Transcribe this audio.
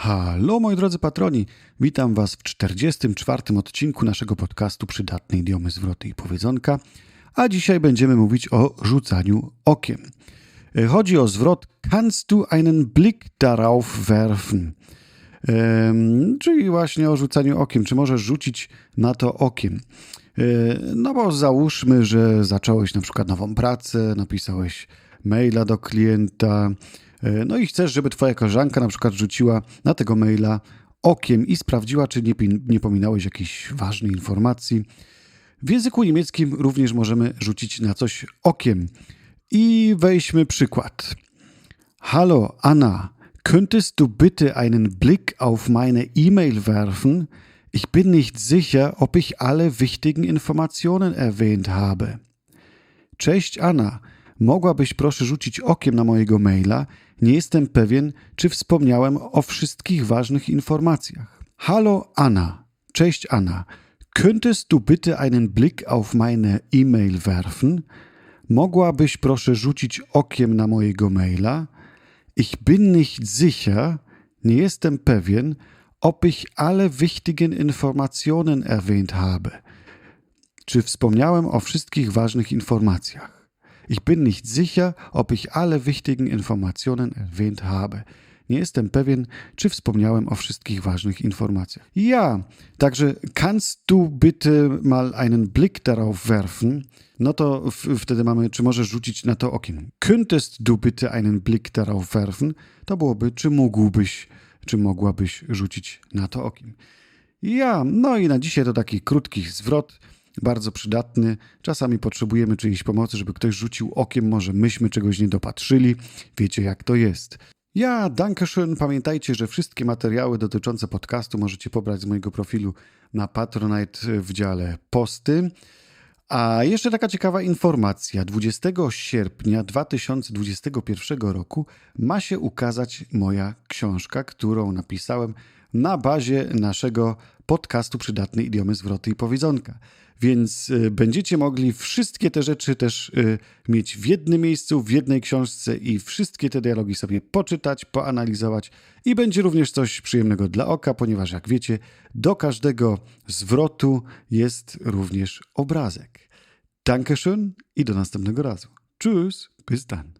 Halo moi drodzy patroni, witam was w 44 odcinku naszego podcastu Przydatne idiomy, zwroty i powiedzonka, a dzisiaj będziemy mówić o rzucaniu okiem. E, Chodzi o zwrot Kannst du einen Blick darauf werfen? Czyli właśnie o rzucaniu okiem. Czy możesz rzucić na to okiem? E, No bo załóżmy, że zacząłeś na przykład nową pracę, napisałeś maila do klienta, no i chcesz, żeby twoja koleżanka na przykład rzuciła na tego maila okiem i sprawdziła, czy nie, nie pominąłeś jakiejś ważnej informacji. W języku niemieckim również możemy rzucić na coś okiem. I weźmy przykład. Hallo Anna, könntest du bitte einen Blick auf meine E-Mail werfen? Ich bin nicht sicher, ob ich alle wichtigen Informationen erwähnt habe. Cześć Anna, mogłabyś proszę rzucić okiem na mojego maila? Nie jestem pewien, czy wspomniałem o wszystkich ważnych informacjach. Hallo Anna, cześć Anna, könntest du bitte einen Blick auf meine E-Mail werfen? Mogłabyś proszę rzucić okiem na mojego maila? Ich bin nicht sicher, nie jestem pewien, ob ich alle wichtigen Informationen erwähnt habe. Czy wspomniałem o wszystkich ważnych informacjach? Ich bin nicht sicher, ob ich alle wichtigen Informationen erwähnt habe. Nie jestem pewien, czy wspomniałem o wszystkich ważnych informacjach. Ja, także kannst du bitte mal einen Blick darauf werfen? No to wtedy mamy, czy możesz rzucić na to okiem. Könntest du bitte einen Blick darauf werfen? To byłoby, czy mógłbyś, czy mogłabyś rzucić na to okiem. Ja, no i na dzisiaj to taki krótki zwrot, bardzo przydatny. Czasami potrzebujemy czyjejś pomocy, żeby ktoś rzucił okiem, może myśmy czegoś nie dopatrzyli. Wiecie jak to jest. Ja, dankeschön. Pamiętajcie, że wszystkie materiały dotyczące podcastu możecie pobrać z mojego profilu na Patronite w dziale posty. A jeszcze taka ciekawa informacja. 20 sierpnia 2021 roku ma się ukazać moja książka, którą napisałem na bazie naszego podcastu Przydatne idiomy, zwroty i powiedzonka. Więc y, będziecie mogli wszystkie te rzeczy też y, mieć w jednym miejscu, w jednej książce i wszystkie te dialogi sobie poczytać, poanalizować i będzie również coś przyjemnego dla oka, ponieważ jak wiecie, do każdego zwrotu jest również obrazek. Dankeschön i do następnego razu. Tschüss, bis dann.